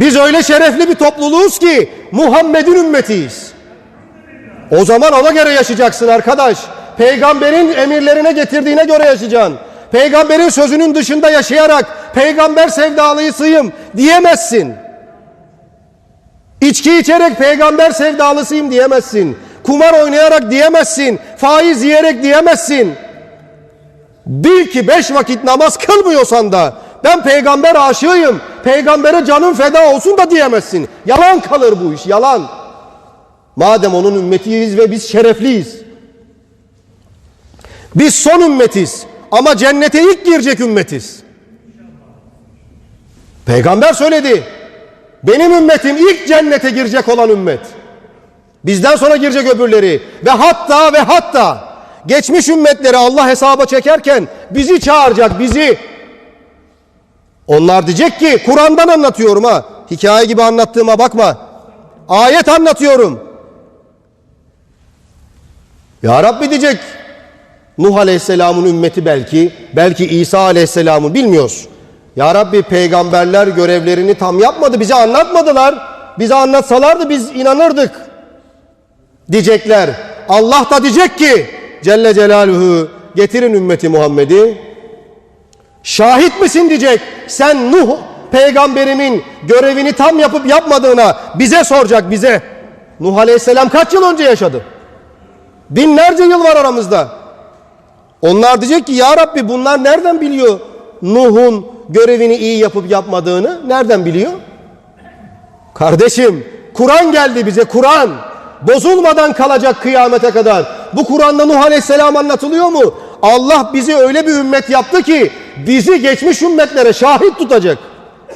Biz öyle şerefli bir topluluğuz ki Muhammed'in ümmetiyiz. O zaman ona göre yaşayacaksın arkadaş. Peygamberin emirlerine getirdiğine göre yaşayacaksın. Peygamberin sözünün dışında yaşayarak peygamber sevdalısıyım diyemezsin. İçki içerek peygamber sevdalısıyım diyemezsin. Kumar oynayarak diyemezsin. Faiz yiyerek diyemezsin. Bil ki beş vakit namaz kılmıyorsan da ben peygamber aşığıyım, peygambere canım feda olsun da diyemezsin. Yalan kalır bu iş, yalan. Madem onun ümmetiyiz ve biz şerefliyiz. Biz son ümmetiz ama cennete ilk girecek ümmetiz. Peygamber söyledi. Benim ümmetim ilk cennete girecek olan ümmet. Bizden sonra girecek öbürleri. Ve hatta ve hatta geçmiş ümmetleri Allah hesaba çekerken bizi çağıracak bizi. Onlar diyecek ki Kur'an'dan anlatıyorum ha. Hikaye gibi anlattığıma bakma. Ayet anlatıyorum. Ya Rabbi diyecek. Nuh Aleyhisselam'ın ümmeti belki, belki İsa Aleyhisselam'ı bilmiyoruz. Ya Rabbi peygamberler görevlerini tam yapmadı, bize anlatmadılar. Bize anlatsalardı biz inanırdık. Diyecekler. Allah da diyecek ki Celle Celaluhu getirin ümmeti Muhammed'i. Şahit misin diyecek. Sen Nuh peygamberimin görevini tam yapıp yapmadığına bize soracak bize. Nuh Aleyhisselam kaç yıl önce yaşadı? Binlerce yıl var aramızda. Onlar diyecek ki ya Rabbi bunlar nereden biliyor Nuh'un görevini iyi yapıp yapmadığını? Nereden biliyor? Kardeşim Kur'an geldi bize Kur'an. Bozulmadan kalacak kıyamete kadar. Bu Kur'an'da Nuh Aleyhisselam anlatılıyor mu? Allah bizi öyle bir ümmet yaptı ki bizi geçmiş ümmetlere şahit tutacak.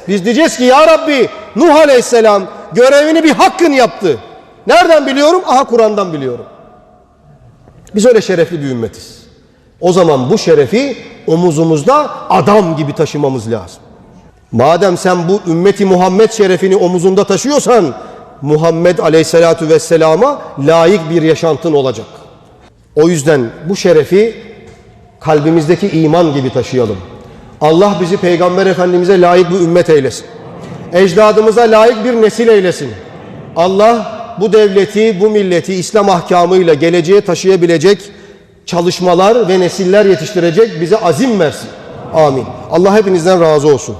Biz diyeceğiz ki ya Rabbi Nuh Aleyhisselam görevini bir hakkın yaptı. Nereden biliyorum? Aha Kur'an'dan biliyorum. Biz öyle şerefli bir ümmetiz. O zaman bu şerefi omuzumuzda adam gibi taşımamız lazım. Madem sen bu ümmeti Muhammed şerefini omuzunda taşıyorsan Muhammed Aleyhisselatü Vesselam'a layık bir yaşantın olacak. O yüzden bu şerefi kalbimizdeki iman gibi taşıyalım. Allah bizi Peygamber Efendimiz'e layık bir ümmet eylesin. Ecdadımıza layık bir nesil eylesin. Allah bu devleti, bu milleti İslam ahkamıyla geleceğe taşıyabilecek çalışmalar ve nesiller yetiştirecek bize azim versin. Amin. Allah hepinizden razı olsun.